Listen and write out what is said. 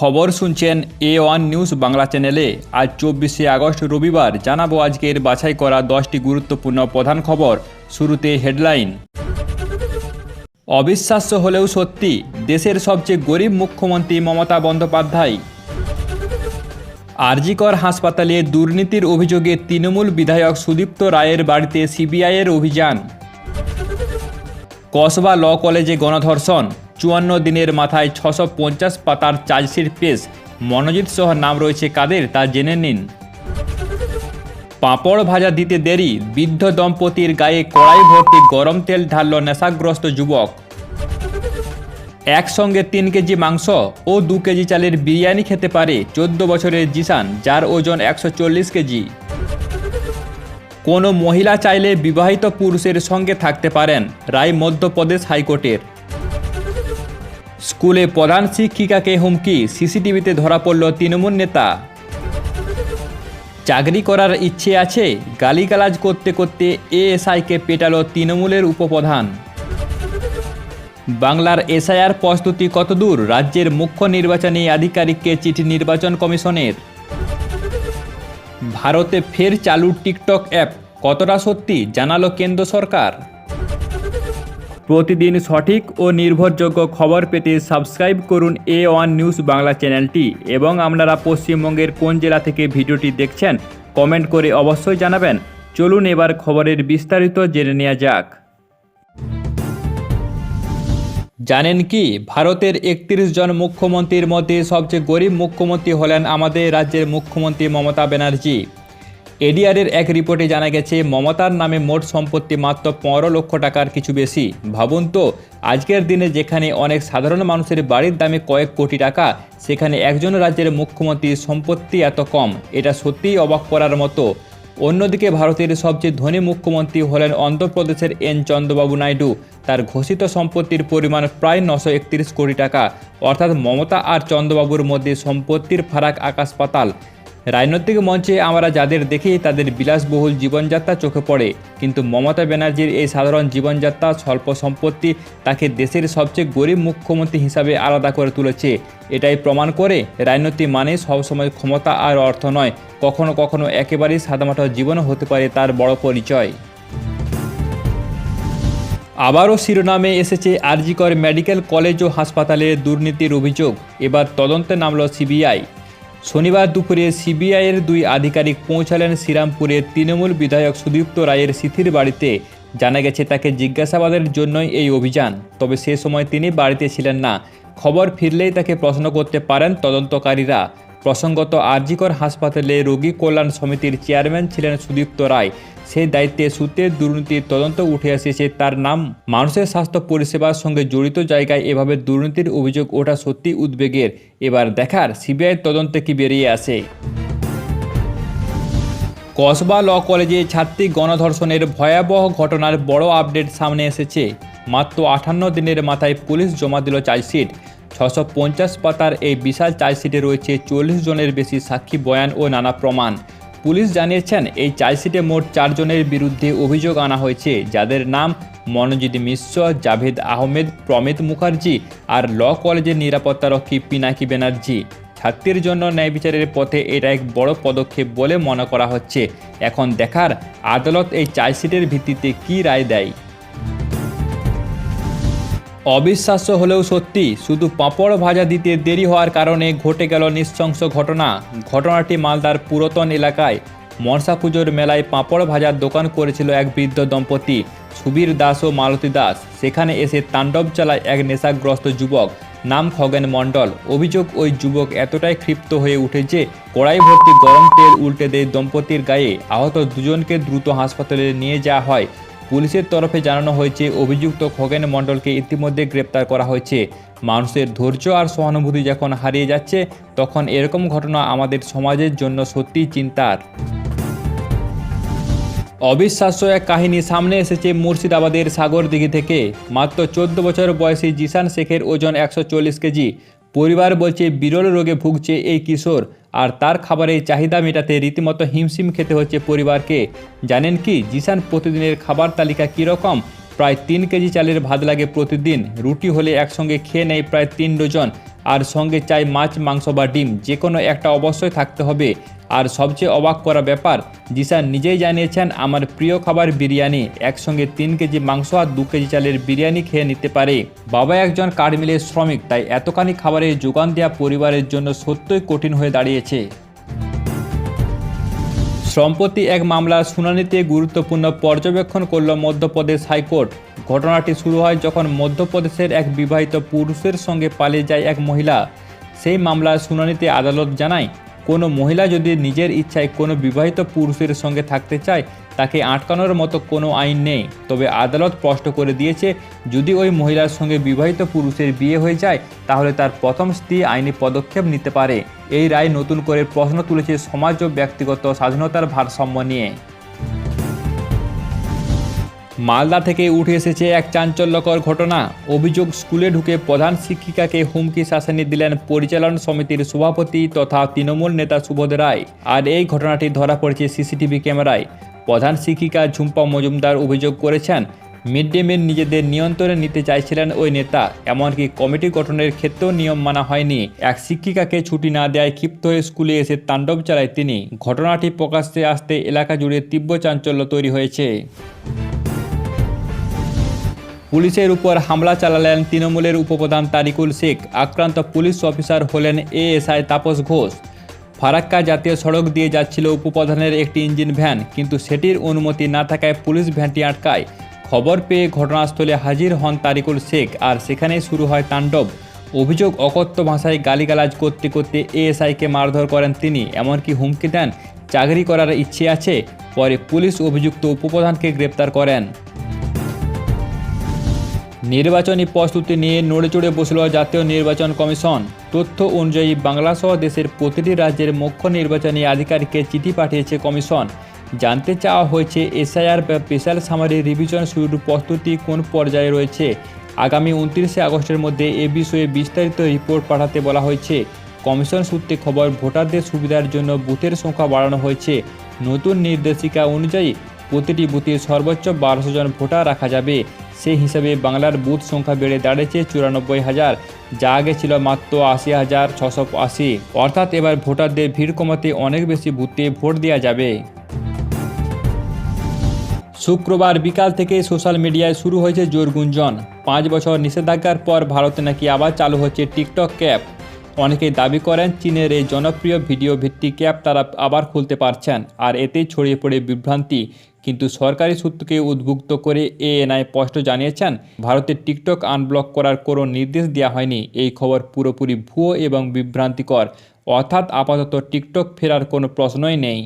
খবর শুনছেন এ one news Bangla চ্যানেলে। আজ চব্বিশে আগস্ট রবিবার জানাব আজকের বাছাই করা দশটি গুরুত্বপূর্ণ প্রধান খবর। শুরুতে হেডলাইন। অবিশ্বাস্য হলেও সত্যি, দেশের সবচেয়ে গরিব মুখ্যমন্ত্রী মমতা বন্দ্যোপাধ্যায়। আরজিকর হাসপাতালে দুর্নীতির অভিযোগে তৃণমূল বিধায়ক সুদীপ্ত রায়ের বাড়িতে সিবিআইয়ের অভিযান। কসবা ল কলেজে গণধর্ষণ। চুয়ান্ন দিনের মাথায় ছশো পঞ্চাশ পাতার চার্জশিট পেশ। মনোজিৎ সহ নাম রয়েছে কাদের, তা জেনে নিন। পাঁপড় ভাজা দিতে দেরি, বৃদ্ধ দম্পতির গায়ে কড়াই ভর্তি গরম তেল ঢালল নেশাগ্রস্ত যুবক। একসঙ্গে তিন কেজি মাংস ও দু কেজি চালের বিরিয়ানি খেতে পারে চোদ্দ বছরের জিসান যার ওজন একশো চল্লিশ কেজি। কোনো মহিলা চাইলে বিবাহিত পুরুষের সঙ্গে থাকতে পারেন, রায় মধ্যপ্রদেশ হাইকোর্টের। স্কুলে প্রধান শিক্ষিকাকে হুমকি, সিসিটিভিতে ধরা পড়ল তৃণমূল নেতা। চাকরি করার ইচ্ছে আছে, গালিগালাজ করতে করতে এএসআইকে পেটাল তৃণমূলের উপপ্রধান। বাংলার এসআইআর প্রস্তুতি কতদূর? রাজ্যের মুখ্য নির্বাচনী আধিকারিককে চিঠি নির্বাচন কমিশনের। ভারতে ফের চালু টিকটক অ্যাপ, কতটা সত্যি জানালো কেন্দ্র সরকার? প্রতিদিন সঠিক ও নির্ভরযোগ্য খবর পেতে সাবস্ক্রাইব করুন এ ওয়ান নিউজ বাংলা চ্যানেলটি এবং আপনারা পশ্চিমবঙ্গের কোন জেলা থেকে ভিডিওটি দেখছেন কমেন্ট করে অবশ্যই জানাবেন। চলুন এবার খবরের বিস্তারিত জেনে নেওয়া যাক। জানেন কি, ভারতের একত্রিশ জন মুখ্যমন্ত্রীর মধ্যে সবচেয়ে গরিব মুখ্যমন্ত্রী হলেন আমাদের রাজ্যের মুখ্যমন্ত্রী মমতা ব্যানার্জি। এডিআরের এক রিপোর্টে জানা গেছে, মমতার নামে মোট সম্পত্তি মাত্র পনেরো লক্ষ টাকার কিছু বেশি। ভাবুন তো, আজকের দিনে যেখানে অনেক সাধারণ মানুষের বাড়ির দামে কয়েক কোটি টাকা, সেখানে একজন রাজ্যের মুখ্যমন্ত্রীর সম্পত্তি এত কম, এটা সত্যিই অবাক করার মতো। অন্যদিকে ভারতের সবচেয়ে ধনী মুখ্যমন্ত্রী হলেন অন্ধ্রপ্রদেশের এন চন্দ্রবাবু নাইডু। তার ঘোষিত সম্পত্তির পরিমাণ প্রায় নশো একত্রিশ কোটি টাকা। অর্থাৎ মমতা আর চন্দ্রবাবুর মধ্যে সম্পত্তির ফারাক আকাশ পাতাল। রাজনৈতিক মঞ্চে আমরা যাদের দেখি তাদের বিলাসবহুল জীবনযাত্রা চোখে পড়ে। কিন্তু মমতা ব্যানার্জির এই সাধারণ জীবনযাত্রা স্বল্প সম্পত্তি তাকে দেশের সবচেয়ে গরিব মুখ্যমন্ত্রী হিসাবে আলাদা করে তুলেছে। এটাই প্রমাণ করে রাজনীতি মানে সবসময় ক্ষমতা আর অর্থ নয়। কখনো কখনো একেবারেই সাদামাটা জীবনও হতে পারে তার বড় পরিচয়। আবারও শিরোনামে এসেছে আরজিকর মেডিকেল কলেজ ও হাসপাতালে দুর্নীতির অভিযোগ। এবার তদন্তে নামল সিবিআই। শনিবার দুপুরে সিবিআইয়ের দুই আধিকারিক পৌঁছালেন শ্রীরামপুরের তৃণমূল বিধায়ক সুদীপ্ত রায়ের সিথির বাড়িতে। জানা গেছে তাকে জিজ্ঞাসাবাদের জন্যই এই অভিযান, তবে সে সময় তিনি বাড়িতে ছিলেন না। খবর ফিরলেই তাকে প্রশ্ন করতে পারেন তদন্তকারীরা। প্রসঙ্গত, আরজিকর হাসপাতালে রোগী কল্যাণ সমিতির চেয়ারম্যান ছিলেন সুদীপ্ত রায়। সেই দায়িত্বে সূত্রের দুর্নীতির তদন্ত উঠে এসেছে। তার নাম, মানুষের স্বাস্থ্য পরিষেবার সঙ্গে জড়িত জায়গায় এভাবে দুর্নীতির অভিযোগ ওঠা সত্যি উদ্বেগের। এবার দেখার সিবিআই তদন্তে কি বেরিয়ে আসে। কসবা ল কলেজে ছাত্রী গণধর্ষণের ভয়াবহ ঘটনার বড় আপডেট সামনে এসেছে। মাত্র আটান্ন দিনের মাথায় পুলিশ জমা দিল চার্জশিট। ছশো পাতার এই বিশাল চার্জশিটে রয়েছে চল্লিশ জনের বেশি সাক্ষী বয়ান ও নানা প্রমাণ। পুলিশ জানিয়েছেন, এই চার্জশিটে মোট চারজনের বিরুদ্ধে অভিযোগ আনা হয়েছে, যাদের নাম মনোজিৎ মিশ্র, জাভেদ আহমেদ, প্রমিত মুখার্জি আর ল কলেজের নিরাপত্তারক্ষী পিনাকি ব্যানার্জি। ছাত্রীর জন্য ন্যায় বিচারের পথে এটা এক বড় পদক্ষেপ বলে মনে করা হচ্ছে। এখন দেখার আদালত এই চার্জশিটের ভিত্তিতে কী রায় দেয়? অবিশ্বাস্য হলেও সত্যি, শুধু পাঁপড় ভাজা দিতে দেরি হওয়ার কারণে ঘটে গেল নৃশংস ঘটনা। ঘটনাটি মালদার পুরাতন এলাকায় মনসা পুজোর মেলায় পাঁপড় ভাজার দোকান করেছিল এক বৃদ্ধ দম্পতি, সুবীর দাস ও মালতী দাস। সেখানে এসে তাণ্ডব চালায় এক নেশাগ্রস্ত যুবক, নাম খগেন মণ্ডল। অভিযোগ, ওই যুবক এতটাই ক্ষিপ্ত হয়ে উঠে যে কড়াই ভর্তি গরম তেল উল্টে দেয় দম্পতির গায়ে। আহত দুজনকে দ্রুত হাসপাতালে নিয়ে যাওয়া হয়। পুলিশের তরফে জানানো হয়েছে, অভিযুক্ত খগেন মণ্ডলকে ইতিমধ্যে গ্রেপ্তার করা হয়েছে। মানুষের ধৈর্য আর সহানুভূতি যখন হারিয়ে যাচ্ছে, তখন এরকম ঘটনা আমাদের সমাজের জন্য সত্যিই চিন্তার। অবিশ্বাস্য এক কাহিনী সামনে এসেছে মুর্শিদাবাদের সাগরদিঘি থেকে। মাত্র চোদ্দ বছর বয়সী জিসান শেখের ওজন একশো চল্লিশ কেজি। পরিবার বলছে, বিরল রোগে ভুগছে এই কিশোর, আর তার খাবারের চাহিদা মেটাতে রীতিমতো হিমশিম খেতে হচ্ছে পরিবারকে। জানেন কি জিসান প্রতিদিনের খাবার তালিকা কীরকম? প্রায় তিন কেজি চালের ভাত লাগে প্রতিদিন, রুটি হলে একসঙ্গে খেয়ে নেয় প্রায় তিন ডজন, আর সঙ্গে চাই মাছ, মাংস বা ডিম যে কোনো একটা অবশ্যই থাকতে হবে। আর সবচেয়ে অবাক করা ব্যাপার জিসান নিজেই জানিয়েছেন, আমার প্রিয় খাবার বিরিয়ানি, একসঙ্গে তিন কেজি মাংস আর দু কেজি চালের বিরিয়ানি খেয়ে নিতে পারে। বাবা একজন কাঠ মিলের শ্রমিক, তাই এতখানি খাবারের যোগান দেওয়া পরিবারের জন্য সত্যই কঠিন হয়ে দাঁড়িয়েছে। সম্প্রতি এক মামলার শুনানিতে গুরুত্বপূর্ণ পর্যবেক্ষণ করল মধ্যপ্রদেশ হাইকোর্ট। ঘটনাটি শুরু হয় যখন মধ্যপ্রদেশের এক বিবাহিত পুরুষের সঙ্গে পালিয়ে যায় এক মহিলা। সেই মামলার শুনানিতে আদালত জানায় কোনো মহিলা যদি নিজের ইচ্ছায় কোনো বিবাহিত পুরুষের সঙ্গে থাকতে চায়, তাকে আটকানোর মতো কোনো আইন নেই। তবে আদালত স্পষ্ট করে দিয়েছে, যদি ওই মহিলার সঙ্গে বিবাহিত পুরুষের বিয়ে হয়ে যায়, তাহলে তার প্রথম স্ত্রী আইনি পদক্ষেপ নিতে পারে। এই রায় নতুন করে প্রশ্ন তুলেছে সমাজ ও ব্যক্তিগত স্বাধীনতার ভারসাম্য নিয়ে। মালদা থেকে উঠে এসেছে এক চাঞ্চল্যকর ঘটনা। অভিযোগ, স্কুলে ঢুকে প্রধান শিক্ষিকাকে হুমকি শাসানি দিলেন পরিচালন সমিতির সভাপতি তথা তৃণমূল নেতা সুবোধ রায়। আর এই ঘটনাটি ধরা পড়েছে সিসিটিভি ক্যামেরায়। প্রধান শিক্ষিকা ঝুম্পা মজুমদার অভিযোগ করেছেন, মিড ডে মিল নিজেদের নিয়ন্ত্রণে নিতে চাইছিলেন ওই নেতা। এমনকি কমিটি গঠনের ক্ষেত্রেও নিয়ম মানা হয়নি। এক শিক্ষিকাকে ছুটি না দেওয়ায় ক্ষিপ্ত হয়ে স্কুলে এসে তাণ্ডব চালায় তিনি। ঘটনাটি প্রকাশ্যে আসতে এলাকা জুড়ে তীব্র চাঞ্চল্য তৈরি হয়েছে। পুলিশের উপর হামলা চালালেন তৃণমূলের উপপ্রধান তারিকুল শেখ। আক্রান্ত পুলিশ অফিসার হলেন এএসআই তাপস ঘোষ। ফারাক্কা জাতীয় সড়ক দিয়ে যাচ্ছিল উপপ্রধানের একটি ইঞ্জিন ভ্যান, কিন্তু সেটির অনুমতি না থাকায় পুলিশ ভ্যানটি আটকায়। খবর পেয়ে ঘটনাস্থলে হাজির হন তারিকুল শেখ আর সেখানেই শুরু হয় তাণ্ডব। অভিযোগ অকথ্য ভাষায় গালিগালাজ করতে করতে এএসআইকে মারধর করেন তিনি, এমনকি হুমকি দেন, চাকরি করার ইচ্ছে আছে, পরে পুলিশ অভিযুক্ত উপপ্রধানকে গ্রেপ্তার করেন। নির্বাচনী প্রস্তুতি নিয়ে নড়েচড়ে বসল জাতীয় নির্বাচন কমিশন। তথ্য অনুযায়ী বাংলাসহ দেশের প্রতিটি রাজ্যের মুখ্য নির্বাচনী আধিকারিককে চিঠি পাঠিয়েছে কমিশন। জানতে চাওয়া হয়েছে, এসআইআর বা স্পেশাল সামারি রিভিশন শুরুর প্রস্তুতি কোন পর্যায়ে রয়েছে? আগামী উনত্রিশে আগস্টের মধ্যে এ বিষয়ে বিস্তারিত রিপোর্ট পাঠাতে বলা হয়েছে। কমিশন সূত্রে খবর, ভোটারদের সুবিধার জন্য বুথের সংখ্যা বাড়ানো হয়েছে। নতুন নির্দেশিকা অনুযায়ী প্রতিটি বুথে সর্বোচ্চ বারোশো জন ভোটার রাখা যাবে। সেই হিসাবে বাংলার বুথ সংখ্যা বেড়ে দাঁড়িয়েছে চুরানব্বই হাজার, যা আগে ছিল মাত্র আশি হাজার ছশো আশি। অর্থাৎ এবার ভোটারদের ভিড় কমাতে অনেক বেশি বুথে ভোট দেওয়া যাবে। শুক্রবার বিকাল থেকে সোশ্যাল মিডিয়ায় শুরু হয়েছে জোর গুঞ্জন। পাঁচ বছর নিষেধাজ্ঞার পর ভারতে নাকি আবার চালু হচ্ছে টিকটক ক্যাপ। অনেকেই দাবি করেন চীনের এই জনপ্রিয় ভিডিও ভিত্তিক অ্যাপ তারা আবার খুলতে পারছেন, আর এতেই ছড়িয়ে পড়ে বিভ্রান্তি। কিন্তু সরকারি সূত্রকে উদ্বুক্ত করে এএনআই স্পষ্ট জানিয়েছেন, ভারতের টিকটক আনব্লক করার কোনো নির্দেশ দেওয়া হয়নি। এই খবর পুরোপুরি ভুয়ো এবং বিভ্রান্তিকর। অর্থাৎ আপাতত টিকটক ফেরার কোনো প্রশ্নই নেই।